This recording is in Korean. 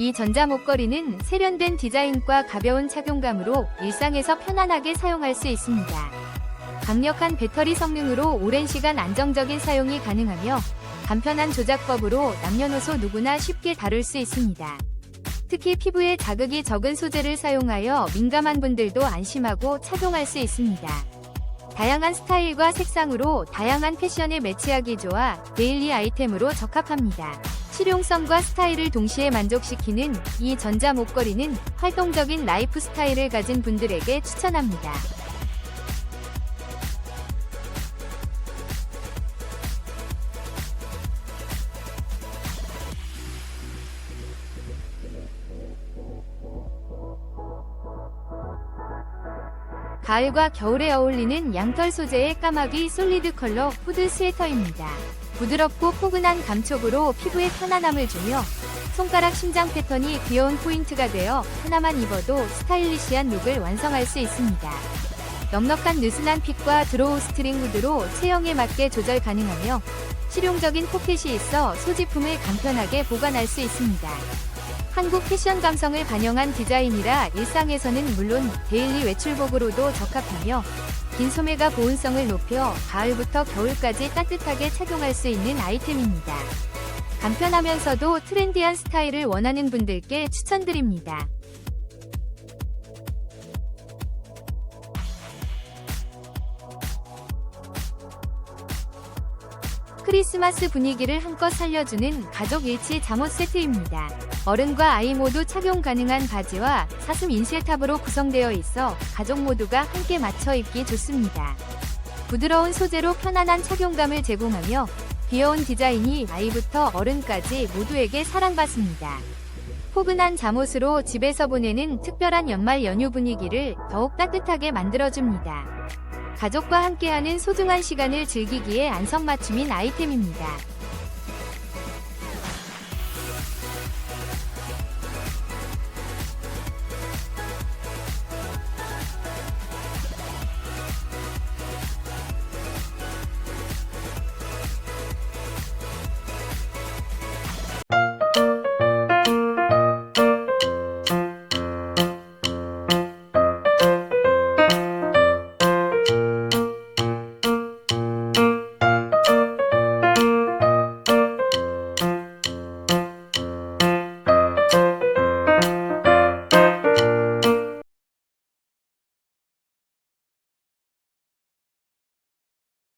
이 전자 목걸이는 세련된 디자인과 가벼운 착용감으로 일상에서 편안하게 사용할 수 있습니다. 강력한 배터리 성능으로 오랜 시간 안정적인 사용이 가능하며 간편한 조작법으로 남녀노소 누구나 쉽게 다룰 수 있습니다. 특히 피부에 자극이 적은 소재를 사용하여 민감한 분들도 안심하고 착용할 수 있습니다. 다양한 스타일과 색상으로 다양한 패션에 매치하기 좋아 데일리 아이템으로 적합합니다. 실용성과 스타일을 동시에 만족시키는 이 전자 목걸이는 활동적인 라이프 스타일을 가진 분들에게 추천합니다. 가을과 겨울에 어울리는 양털 소재의 까마귀 솔리드 컬러 후드 스웨터입니다. 부드럽고 포근한 감촉으로 피부에 편안함을 주며 손가락 심장 패턴이 귀여운 포인트가 되어 하나만 입어도 스타일리시한 룩을 완성할 수 있습니다. 넉넉한 느슨한 핏과 드로우 스트링 후드로 체형에 맞게 조절 가능하며 실용적인 포켓이 있어 소지품을 간편하게 보관할 수 있습니다. 한국 패션 감성을 반영한 디자인이라 일상에서는 물론 데일리 외출복으로도 적합하며 긴 소매가 보온성을 높여 가을부터 겨울까지 따뜻하게 착용할 수 있는 아이템입니다. 간편하면서도 트렌디한 스타일을 원하는 분들께 추천드립니다. 크리스마스 분위기를 한껏 살려주는 가족 일치 잠옷 세트입니다. 어른과 아이 모두 착용 가능한 바지와 사슴 인실탑으로 구성되어 있어 가족 모두가 함께 맞춰 입기 좋습니다. 부드러운 소재로 편안한 착용감을 제공하며 귀여운 디자인이 아이부터 어른까지 모두에게 사랑받습니다. 포근한 잠옷으로 집에서 보내는 특별한 연말 연휴 분위기를 더욱 따뜻하게 만들어줍니다. 가족과 함께하는 소중한 시간을 즐기기에 안성맞춤인 아이템입니다.